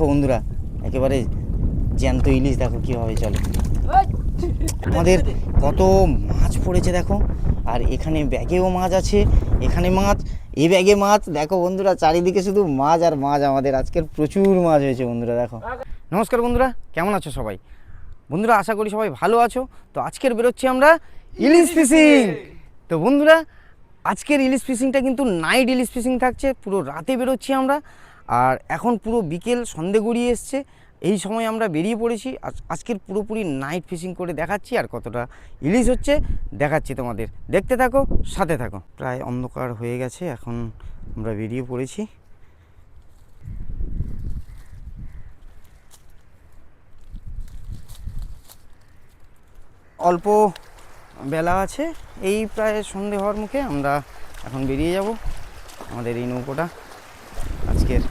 দেখো বন্ধুরা, একেবারে জ্যান্ত ইলিশ, দেখো কীভাবে চলে। আমাদের কত মাছ পড়েছে, দেখো। আর এখানে ব্যাগেও মাছ আছে, এখানে মাছ, এই ব্যাগে মাছ, দেখো বন্ধুরা, চারিদিকে শুধু মাছ আর মাছ আমাদের। আজকের প্রচুর মাছ হয়েছে বন্ধুরা, দেখো। নমস্কার বন্ধুরা, কেমন আছো সবাই? বন্ধুরা, আশা করি সবাই ভালো আছো। তো আজকের বেরোচ্ছি আমরা ইলিশ ফিশিং। তো বন্ধুরা, আজকের ইলিশ ফিশিংটা কিন্তু নাইট ইলিশ ফিশিং থাকছে, পুরো রাতে বেরোচ্ছি আমরা। আর এখন পুরো বিকেল সন্ধে গড়িয়ে এসছে। এই সময় আমরা বেরিয়ে পড়েছি। আজ- আজকের পুরোপুরি নাইট ফিশিং করে দেখাচ্ছি আর কতটা ইলিশ হচ্ছে দেখাচ্ছি তোমাদের। দেখতে থাকো, সাথে থাকো। প্রায় অন্ধকার হয়ে গেছে, এখন আমরা বেরিয়ে পড়েছি। অল্প বেলা আছে, এই প্রায় সন্ধে হওয়ার মুখে আমরা এখন বেরিয়ে যাব। আমাদের এই নৌকোটা। আজকের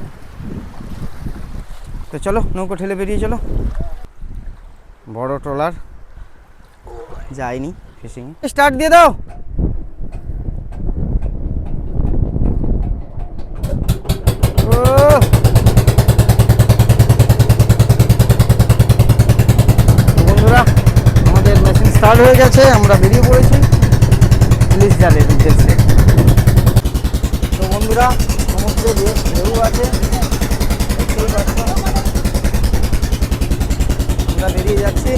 তো চলো, নৌকো ঠেলে বেরিয়ে চলো। বড় ট্রলার। যায়নি ফিশিং। স্টার্ট দিয়ে দাও। বন্ধুরা, আমাদের মেশিন স্টার্ট হয়ে গেছে, আমরা বেরিয়ে পড়েছি। পুলিশ জালের উদ্দেশ্যে তো বন্ধুরা ঢেউ- আছে যাচ্ছি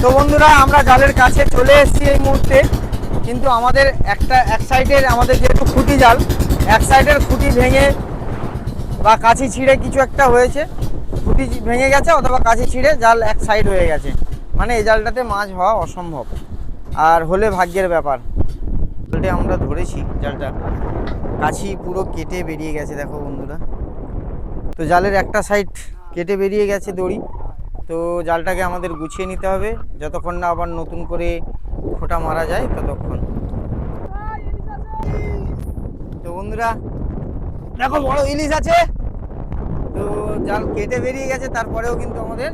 তো বন্ধুরা, আমরা জালের কাছে চলে এসেছি এই মুহূর্তে। কিন্তু আমাদের একটা, এক সাইডের আমাদের যেহেতু খুঁটি জাল এক সাইডের খুঁটি ভেঙে বা কাছি ছিঁড়ে কিছু একটা হয়েছে। খুঁটি ভেঙে গেছে অথবা কাছি ছিঁড়ে জাল এক সাইড হয়ে গেছে। মানে এই জালটাতে মাছ হওয়া অসম্ভব। আর হলে ভাগ্যের ব্যাপার। জালটা আমরা ধরেছি, জালটা কাছি পুরো কেটে বেরিয়ে গেছে, দেখো বন্ধুরা। তো জালের একটা সাইড কেটে বেরিয়ে গেছে দড়ি। তো জালটাকে আমাদের গুছিয়ে নিতে হবে। যতক্ষণ না আবার নতুন করে খোটা মারা যায়, ততক্ষণ তো বন্ধুরা দেখো, বড় ইলিশ আছে। তো জাল কেটে বেরিয়ে গেছে, তারপরেও কিন্তু আমাদের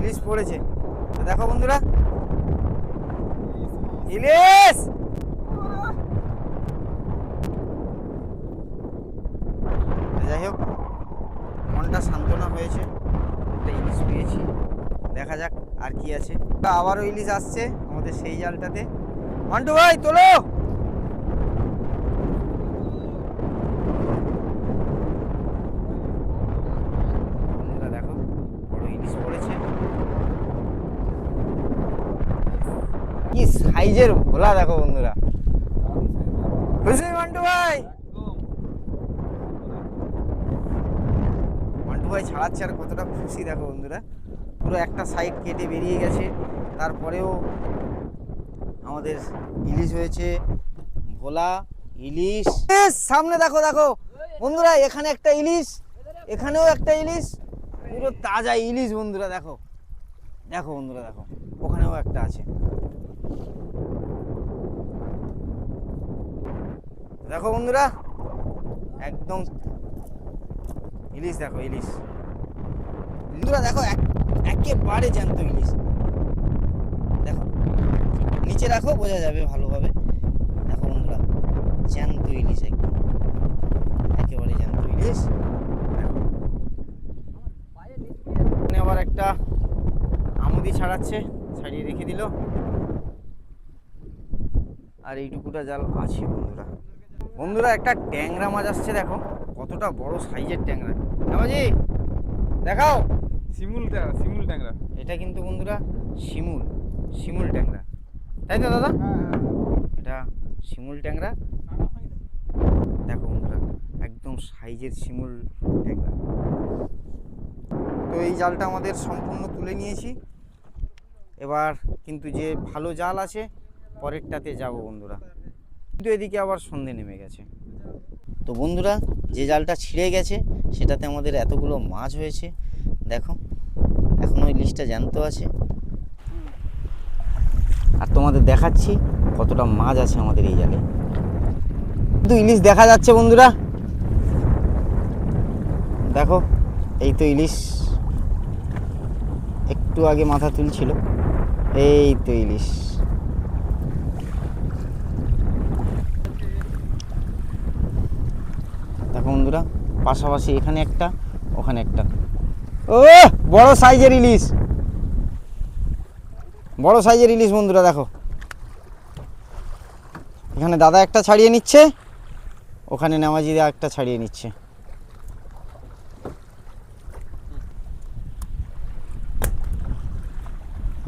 ইলিশ পড়েছে। দেখো বন্ধুরা। ইলিশ! যাই হোক, মনটা সান্ত্বনা হয়েছে। একটা ইলিশ পেয়েছি। দেখা যাক আর কি আছে। আবারও ইলিশ আসছে আমাদের সেই জালটাতে। মন্টু ভাই, তোলো বন্ধুরা দেখো বড় ইলিশ পড়েছে কি সাইজের ভোলা দেখো বন্ধুরা। খুশি মন্টু ভাই। মান্টু ভাই ছাড়াচ্ছে আর কতটা খুশি দেখো বন্ধুরা। পুরো একটা সাইড কেটে বেরিয়ে গেছে। তারপরেও আমাদের ইলিশ হয়েছে, ভোলা, ইলিশ। সামনে দেখো দেখো। বন্ধুরা, এখানে একটা ইলিশ, এখানেও একটা ইলিশ। পুরো তাজা ইলিশ বন্ধুরা, দেখো। দেখো বন্ধুরা, দেখো। ওখানেও একটা আছে। দেখো বন্ধুরা, একদম ইলিশ দেখো, ইলিশ। বন্ধুরা দেখো, এক- একেবারে জ্যান্ত ইলিশ। দেখো, নিচে রাখো, বোঝা যাবে ভালোভাবে। দেখো বন্ধুরা, জ্যান্ত ইলিশ একদম। একেবারে জ্যান্ত ইলিশ। এখানে আবার একটা আমুদি ছাড়াচ্ছে, ছাড়িয়ে রেখে দিল। আর এইটুকুটা জাল আছে বন্ধুরা। বন্ধুরা একটা ট্যাংরা মাছ আসছে দেখো। কতটা বড় সাইজের ট্যাংরা। আমাজি দেখাও। শিমুল ট্যাংরা শিমুল ট্যাংরা। এটা কিন্তু বন্ধুরা শিমুল শিমুল ট্যাংরা। তাই তো দাদা? এটা শিমুল ট্যাংরা। দেখো বন্ধুরা একদম সাইজের শিমুল ট্যাংরা। তো এই জালটা আমাদের সম্পূর্ণ তুলে নিয়েছি। এবার কিন্তু যে ভালো জাল আছে পরেরটাতে যাব বন্ধুরা। কিন্তু এদিকে আবার সন্ধে নেমে গেছে। তো বন্ধুরা, যে জালটা ছিঁড়ে গেছে, সেটাতে আমাদের এতগুলো মাছ হয়েছে। দেখো, এখন ওই লিস্টটা জ্যান্ত আছে। আর তোমাদের দেখাচ্ছি কতটা মাছ আছে আমাদের এই জালে। কিন্তু ইলিশ দেখা যাচ্ছে বন্ধুরা। দেখো, এই তো ইলিশ একটু আগে মাথা তুলছিল। এই তো ইলিশ দেখো বন্ধুরা পাশাপাশি এখানে একটা, ওখানে একটা। ও বড় সাইজের ইলিশ। বড় সাইজের ইলিশ বন্ধুরা, দেখো। এখানে দাদা একটা ছাড়িয়ে নিচ্ছে, ওখানে নেমাজিদা একটা ছাড়িয়ে নিচ্ছে।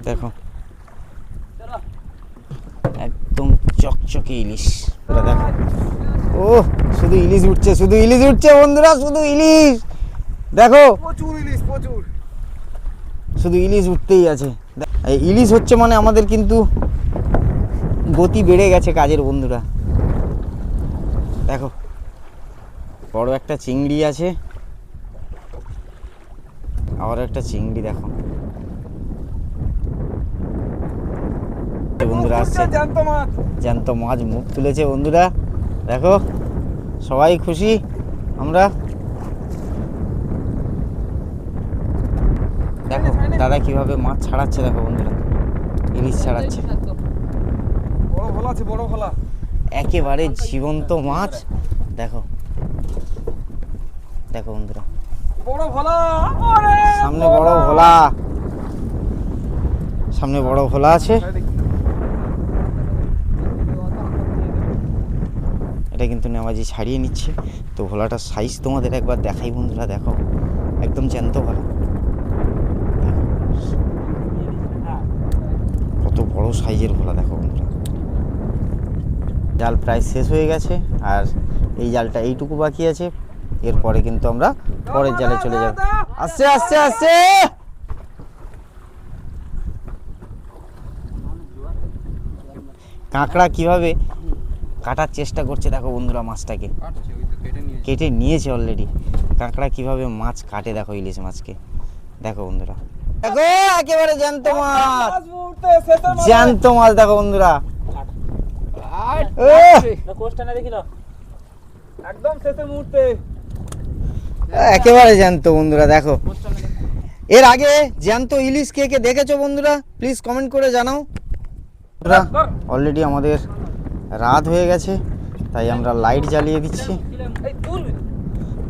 দেখো। একদম চকচকে ইলিশ। দেখো। ও শুধু ইলিশ উঠছে শুধু ইলিশ উঠছে বন্ধুরা শুধু ইলিশ। দেখো। প্রচুর ইলিশ প্রচুর। শুধু ইলিশ উঠতেই আছে। ইলিশ হচ্ছে মানে আমাদের কিন্তু গতি বেড়ে গেছে কাজের বন্ধুরা। দেখো। বড় একটা চিংড়ি আছে। আবার একটা চিংড়ি দেখো। বন্ধুরা আসছে। জ্যান্ত মাছ। জ্যান্ত মাছ মুখ তুলেছে বন্ধুরা। দেখো সবাই খুশি? আমরা? দেখো দাদা কীভাবে মাছ ছাড়াচ্ছে দেখো বন্ধুরা। ইলিশ ছাড়াচ্ছে। বড় ভোলা আছে বড় ভোলা। একেবারে জীবন্ত মাছ। দেখো। দেখো বন্ধুরা। বড় ভোলা সামনে বড় ভোলা। সামনে বড় ভোলা আছে। এটা কিন্তু নেমাজি ছাড়িয়ে নিচ্ছে। তো ভোলাটার সাইজ তোমাদের একবার দেখাই বন্ধুরা, দেখো। একদম জ্যান্ত ভোলা। কত বড় সাইজের ভোলা, দেখো বন্ধুরা। জাল প্রায় শেষ হয়ে গেছে, আর এই জালটা এইটুকু বাকি আছে। এরপরে কিন্তু আমরা পরের জালে চলে যাব। আসছে আসছে আসছে! কাঁকড়া কীভাবে কাটার চেষ্টা করছে দেখো বন্ধুরা মাছটাকে। কাটছে ওই তো কেটে নিয়েছে। অলরেডি কাঁকড়া কীভাবে মাছ কাটে দেখো ইলিশ মাছকে। দেখো বন্ধুরা। দেখো একেবারে জ্যান্ত মাছ। জ্যান্ত মাছ দেখো বন্ধুরা। ও! একদম একেবারে জ্যান্ত বন্ধুরা দেখো। এর আগে জ্যান্ত ইলিশ কে কে দেখেছ বন্ধুরা? প্লিজ কমেন্ট করে জানাও। অলরেডি আমাদের রাত হয়ে গেছে, তাই আমরা লাইট জ্বালিয়ে দিচ্ছি।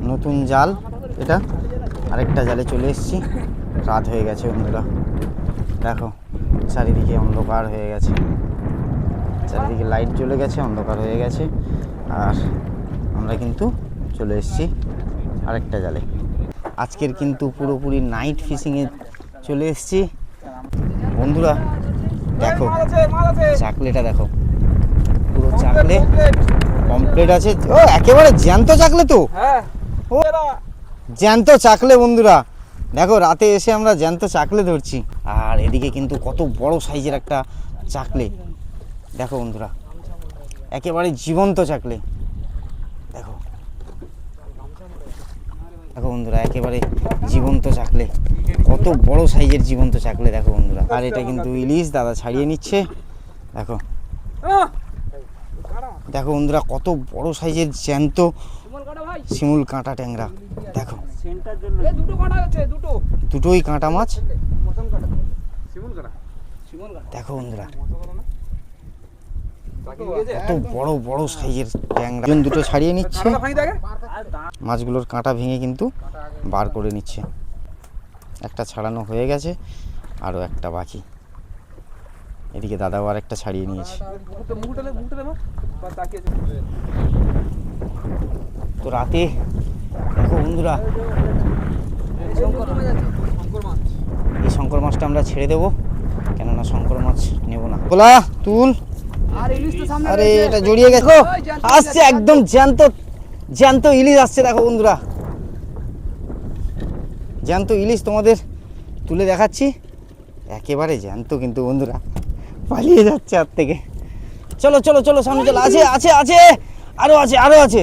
নতুন জাল, এটা। আরেকটা জালে চলে এসেছি। রাত হয়ে গেছে বন্ধুরা। দেখো, চারিদিকে অন্ধকার হয়ে গেছে। চারিদিকে লাইট জ্বলে গেছে, অন্ধকার হয়ে গেছে। আর আমরা কিন্তু চলে এসেছি আরেকটা জালে। আজকের কিন্তু পুরোপুরি নাইট ফিশিংয়ে চলে এসেছি। বন্ধুরা, দেখো, চাকলেটা দেখো। চাকলে। কমপ্লিট আছে। ও একেবারে জ্যান্ত চাকলে তো? হ্যাঁ। ও জ্যান্ত চাকলে বন্ধুরা। দেখো রাতে এসে আমরা জ্যান্ত চাকলে ধরছি। আর এদিকে কিন্তু কত বড় সাইজের একটা চাকলে। দেখো বন্ধুরা একেবারে জীবন্ত চাকলে। দেখো। দেখো বন্ধুরা একেবারে জীবন্ত চাকলে। কত বড় সাইজের জীবন্ত চাকলে দেখো বন্ধুরা। আর এটা কিন্তু ইলিশ দাদা ছাড়িয়ে নিচ্ছে। দেখো! দেখো বন্ধুরা কত বড় সাইজের জ্যান্ত শিমল কাটা ট্যাংরা। দেখো। এই দুটো কাটা আছে দুটো। দুটোই কাঁটা মাছ। দেখো বন্ধুরা। কত বড় বড় সাইজের ট্যাংরা। দুটো ছাড়িয়ে নিচ্ছে। মাছগুলোর কাঁটা ভেঙে কিন্তু বার করে নিচ্ছে। একটা ছাড়ানো হয়ে গেছে আরও একটা বাকি। এদিকে দাদাও আর একটা ছাড়িয়ে নিয়েছে। তো রাতে, দেখো বন্ধুরা, এই শঙ্কর মাছটা আমরা ছেড়ে দেবো, কেননা শঙ্কর মাছ নেব না। বলা তুল। আরে, এটা জড়িয়ে গেছে। আসছে একদম জ্যান্ত জ্যান্ত ইলিশ আসছে, দেখো বন্ধুরা। জ্যান্ত ইলিশ তোমাদের তুলে দেখাচ্ছি। একেবারে জ্যান্ত কিন্তু বন্ধুরা। পালিয়ে যাচ্ছে হাত থেকে। চলো চলো চলো, সামনে চলো। আছে আছে আছে। আরও আছে আরও আছে।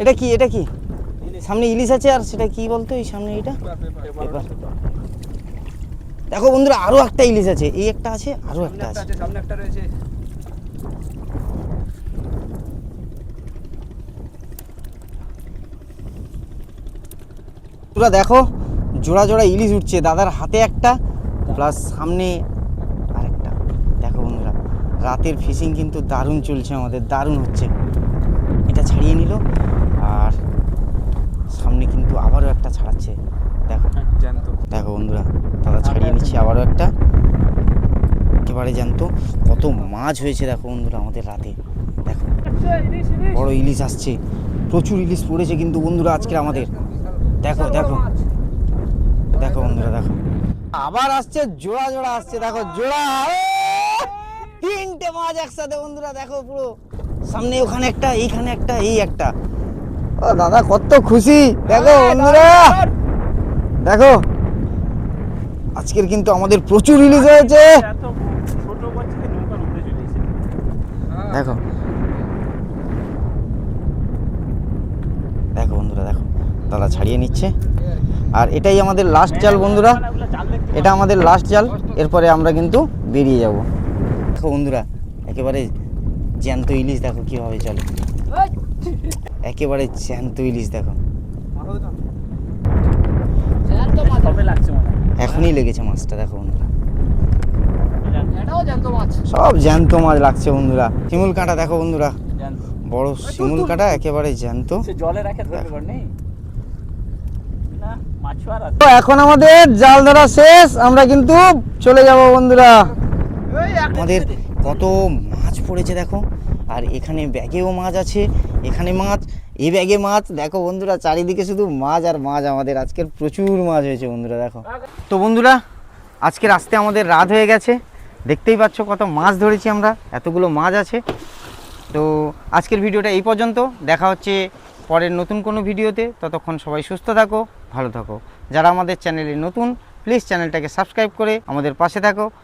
এটা কি এটা কি? সামনে ইলিশ আছে আর সেটা কি বলতো এই সামনে এটা দেখো বন্ধুরা, আরও একটা ইলিশ আছে। এই একটা আছে, আরও একটা আছে। সামনে একটা রয়েছে তোরা দেখো, জোড়া জোড়া ইলিশ উঠছে। দাদার হাতে একটা, প্লাস সামনে রাতের ফিশিং কিন্তু দারুণ চলছে আমাদের দারুণ হচ্ছে। এটা ছাড়িয়ে নিল আর সামনে কিন্তু আবারও একটা ছাড়াচ্ছে। দেখো। দেখো বন্ধুরা দাদা ছাড়িয়ে নিচ্ছে আবারও একটা। একেবারে জানতো কত মাছ হয়েছে দেখো বন্ধুরা আমাদের রাতে। দেখো বড় ইলিশ আসছে। প্রচুর ইলিশ পড়েছে কিন্তু বন্ধুরা আজকে আমাদের। দেখো দেখো। দেখো বন্ধুরা দেখো। আবার আসছে জোড়া জোড়া আসছে। দেখো জোড়া! তিনটে মাছ একসাথে বন্ধুরা দেখো পুরো। সামনে ওখানে একটা এইখানে একটা এই একটা। ও দাদা কত খুশি। দেখো বন্ধুরা। দেখো আজকের কিন্তু আমাদের প্রচুর ইলিশ হয়েছে। দেখো। দেখো বন্ধুরা দেখো। দাদা ছাড়িয়ে নিচ্ছে। আর এটাই আমাদের লাস্ট জাল বন্ধুরা। এটা আমাদের লাস্ট জাল এরপরে আমরা কিন্তু বেরিয়ে যাব। দেখো বন্ধুরা একেবারে জ্যান্ত ইলিশ দেখো কীভাবে চলে। একেবারে জ্যান্ত ইলিশ দেখো। এখনই লেগেছে মাছটা দেখো বন্ধুরা। মাছ সব জ্যান্ত মাছ লাগছে বন্ধুরা। শিমুল কাঁটা দেখো বন্ধুরা। বড় শিমুল কাঁটা একেবারে জ্যান্ত। জলে রাখে তো এখন আমাদের জাল ধরা শেষ আমরা কিন্তু চলে যাব বন্ধুরা। আমাদের কত মাছ পড়েছে দেখো। আর এখানে ব্যাগেও মাছ আছে এখানে মাছ এই ব্যাগে মাছ। দেখো বন্ধুরা চারিদিকে শুধু মাছ আর মাছ আমাদের। আজকের প্রচুর মাছ হয়েছে বন্ধুরা দেখো। তো বন্ধুরা আজকের আসতে আমাদের রাত হয়ে গেছে। দেখতেই পাচ্ছ কত মাছ ধরেছি আমরা এতগুলো মাছ আছে। তো আজকের ভিডিওটা এই পর্যন্ত। দেখা হচ্ছে পরের নতুন কোনো ভিডিওতে। ততক্ষণ সবাই সুস্থ থাকো ভালো থাকো। যারা আমাদের চ্যানেলে নতুন প্লিজ চ্যানেলটাকে সাবস্ক্রাইব করে আমাদের পাশে থাকো।